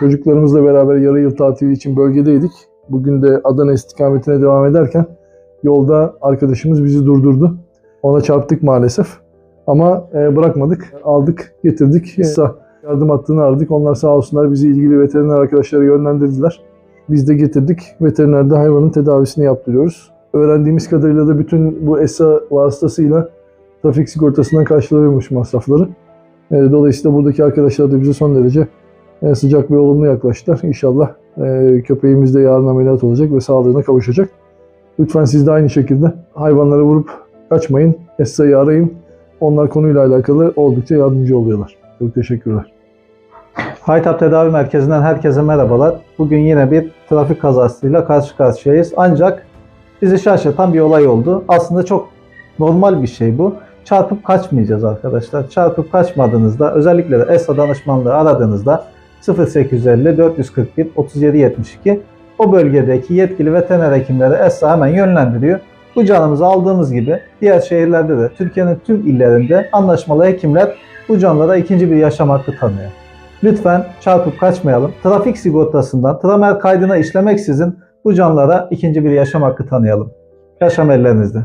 Çocuklarımızla beraber yarı yıl tatili için bölgedeydik. Bugün de Adana istikametine devam ederken yolda arkadaşımız bizi durdurdu. Ona çarptık maalesef. Ama e, bırakmadık. Aldık, getirdik. Kısa yardım hattını aradık. Onlar sağ olsunlar bizi ilgili veteriner arkadaşlara yönlendirdiler. Biz de getirdik. Veterinerde hayvanın tedavisini yaptırıyoruz. Öğrendiğimiz kadarıyla da bütün bu ESA vasıtasıyla trafik sigortasından karşılanıyormuş masrafları. E, dolayısıyla buradaki arkadaşlar da bize son derece sıcak ve olumlu yaklaştılar. İnşallah e, köpeğimiz de yarın ameliyat olacak ve sağlığına kavuşacak. Lütfen siz de aynı şekilde hayvanları vurup kaçmayın. ESA'yı arayın. Onlar konuyla alakalı oldukça yardımcı oluyorlar. Çok teşekkürler. Haytap Tedavi Merkezi'nden herkese merhabalar. Bugün yine bir trafik kazasıyla karşı karşıyayız. Ancak bizi şaşırtan bir olay oldu. Aslında çok normal bir şey bu. Çarpıp kaçmayacağız arkadaşlar. Çarpıp kaçmadığınızda özellikle de ESA danışmanlığı aradığınızda 0850 441 37 72 o bölgedeki yetkili veteriner hekimleri ESA yönlendiriyor. Bu canımızı aldığımız gibi diğer şehirlerde de Türkiye'nin tüm illerinde anlaşmalı hekimler bu canlılara ikinci bir yaşam hakkı tanıyor. Lütfen çarpıp kaçmayalım. Trafik sigortasından tramer kaydına işlemeksizin bu canlılara ikinci bir yaşam hakkı tanıyalım. Yaşam ellerinizde.